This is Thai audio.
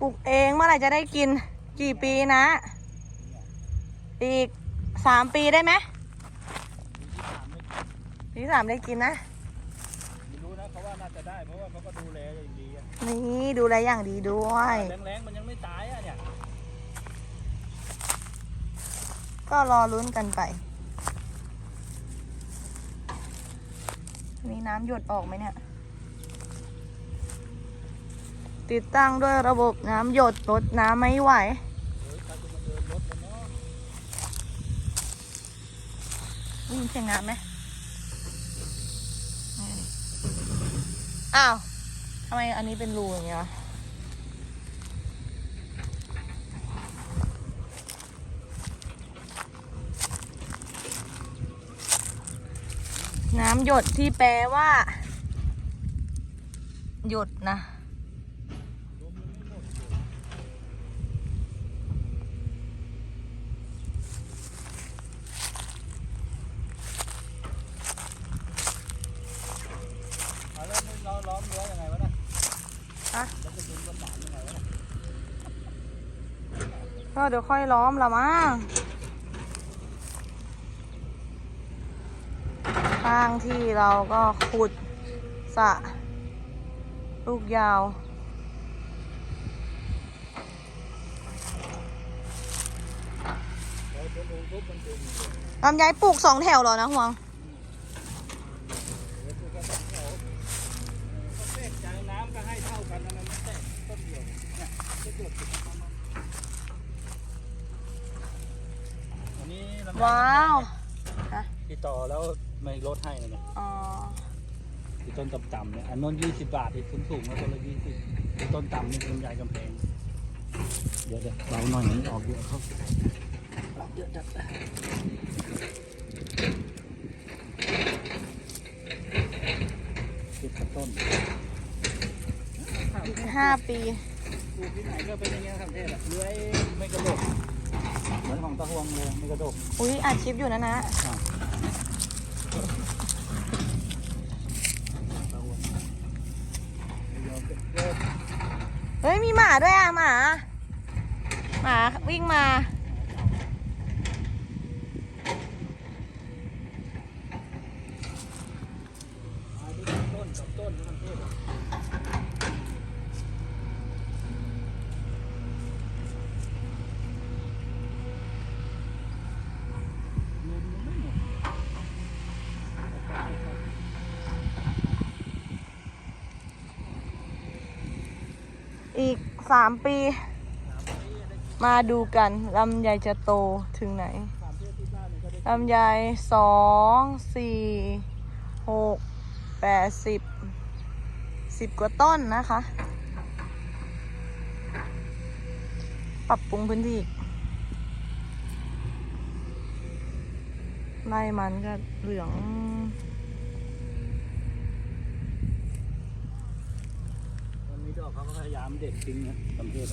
ลูกเองเมื่อไหร่จะได้กิน กี่ปีนะ อีกสามปีได้ไหมปีที่สามได้กินนะ ไม่รู้นะเขาว่าน่าจะได้เพราะว่าเขาก็ดูแลอย่างดีอะนี่ดูแลอย่างดีด้วย แรงๆมันยังไม่ตายอะเนี่ยก็รอลุ้นกันไป มีน้ำหยดออกไหมเนี่ย ติดตั้งด้วยระบบน้ำหยดลดน้ำไม่ไหวยิงเนาะได้ยินเสียงน้ำไหมอ้าวทำไมอันนี้เป็นรูอย่างเงี้ยน้ำหยดที่แปลว่า หยดนะ เอาแล้วมึงเราล้อมรั้วยังไงวะน่ะ ฮะ แล้วจะดึงต้นหนามยังไงวะน่ะ ก็เดี๋ยวค่อยล้อมละมั้งข้างที่เราก็ขุดสะลูกยาว ลำไยปลูกสองแถวเหรอนะห่วงน้ำก็ให้เท่ากันนะมันแทรกต้นเดียวเนี่ยจะหยด ติดกันมาอันนี้ลำไยว้าวติดต่อแล้วไม่ลดให้เลยเนี่ยอ๋อที่ต้นต่ำๆเนี่ยอันนู้นยี่สิบบาทอีกสูงๆแล้วต้นละยี่สิบที่ต้นต่ำนี่เป็นใหญ่กำแพงเดี๋ยวเดี๋ยวเราหน่อยนี้ออกเยอะเขาออกเยอะจัดติดกับต้นอีกห้าปีปลูกที่ไหนก็เป็นอย่างเงี้ยครับเทศอะเลื้อยไม่กระโดด เหมือนของตะฮวงเลยไม่กระโดดอุ้ยอัดคลิปอยู่นะนะเฮ้ยมีหมาด้วยอะหมา หมาวิ่งมาที่ต้นกับต้นทั้งเทศอะ อีกสามปี มาดูกันลำไยจะโตถึงไหนสามเทศที่บ้ายก็ได้ลำไยสองสี่หกแปดสิบสิบกว่าต้นนะคะ ปรับปรุงพื้นที่ไล่มันก็เหลือง ตอนนี้ดอกเขามเด็ดจริงนะสามเทศ